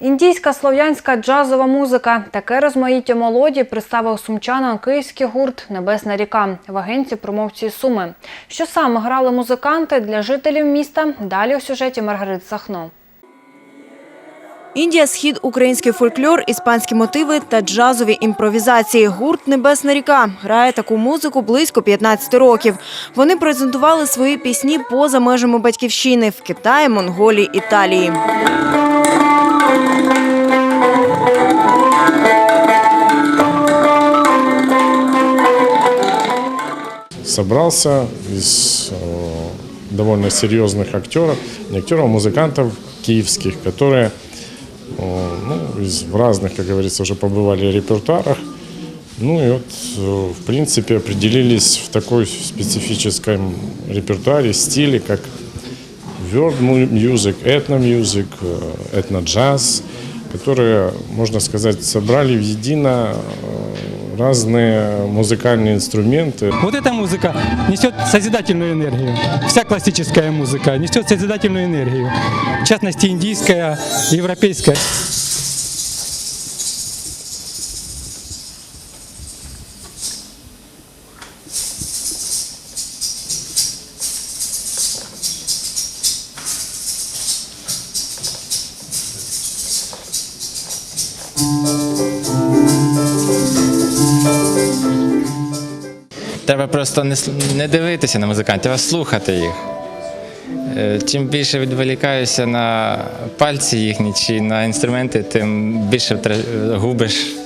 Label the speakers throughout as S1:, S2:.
S1: Індійська слов'янська джазова музика. Таке розмаїття молоді представив сумчанам київський гурт Небесна ріка в агенції промовції Суми. Що саме грали музиканти для жителів міста? Далі у сюжеті Маргарит Сахно.
S2: Індія, схід, український фольклор, іспанські мотиви та джазові імпровізації. Гурт Небесна ріка грає таку музику близько 15 років. Вони презентували свої пісні поза межами батьківщини в Китаї, Монголії, Італії.
S3: собрался из э, довольно серьезных актеров, не актеров, а музыкантов киевских, которые э, ну, из, в разных, как говорится, уже побывали репертуарах. Ну и вот, э, в принципе, определились в такой специфическом репертуаре, стиле, как world mu- music, этно-мьюзик, э, этно-джаз, которые, можно сказать, собрали в едино э, разные музыкальные инструменты.
S4: Вот эта музыка несет созидательную энергию. Вся классическая музыка несет созидательную энергию. В частности, индийская, европейская.
S5: Треба просто не, не дивитися на музикантів, а слухати їх. Е, Чим більше відволікаюся на пальці їхні чи на інструменти, тим більше губиш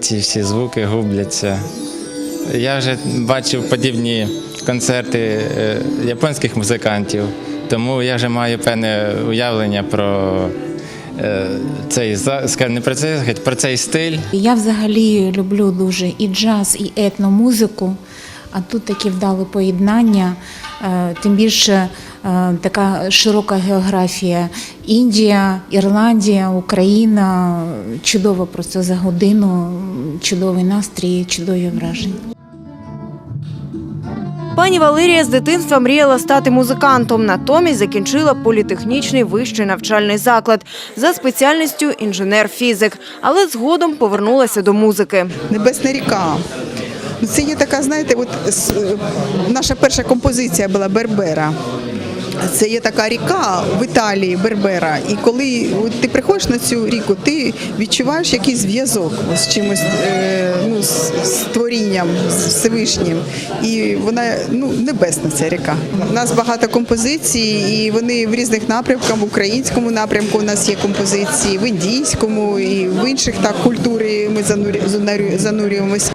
S5: ці всі звуки, губляться. Я вже бачив подібні концерти е, японських музикантів, тому я вже маю певне уявлення про цей скажімо, не про цей, про цей стиль.
S6: Я взагалі люблю дуже і джаз, і етномузику. А тут такі вдали поєднання, е, тим більше е, така широка географія. Індія, Ірландія, Україна. Чудово просто за годину, чудовий настрій, чудові враження.
S2: Пані Валерія з дитинства мріяла стати музикантом. Натомість закінчила політехнічний вищий навчальний заклад за спеціальністю інженер-фізик, але згодом повернулася до музики.
S7: Небесна ріка. Це є така, знаєте, от е, наша перша композиція була Бербера. Це є така ріка в Італії, Бербера. І коли ти приходиш на цю ріку, ти відчуваєш якийсь зв'язок з чимось, е, ну, з, творінням, з Всевишнім. І вона ну, небесна ця ріка. У нас багато композицій, і вони в різних напрямках. В українському напрямку у нас є композиції, в індійському і в інших так культури ми занурю- занурю- занурюємося.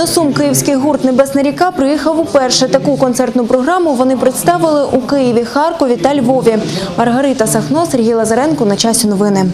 S2: До Сум київський гурт Небесна ріка приїхав уперше. Таку концертну програму вони представили у Києві, Харкові та Львові. Маргарита Сахно, Сергій Лазаренко на часі новини.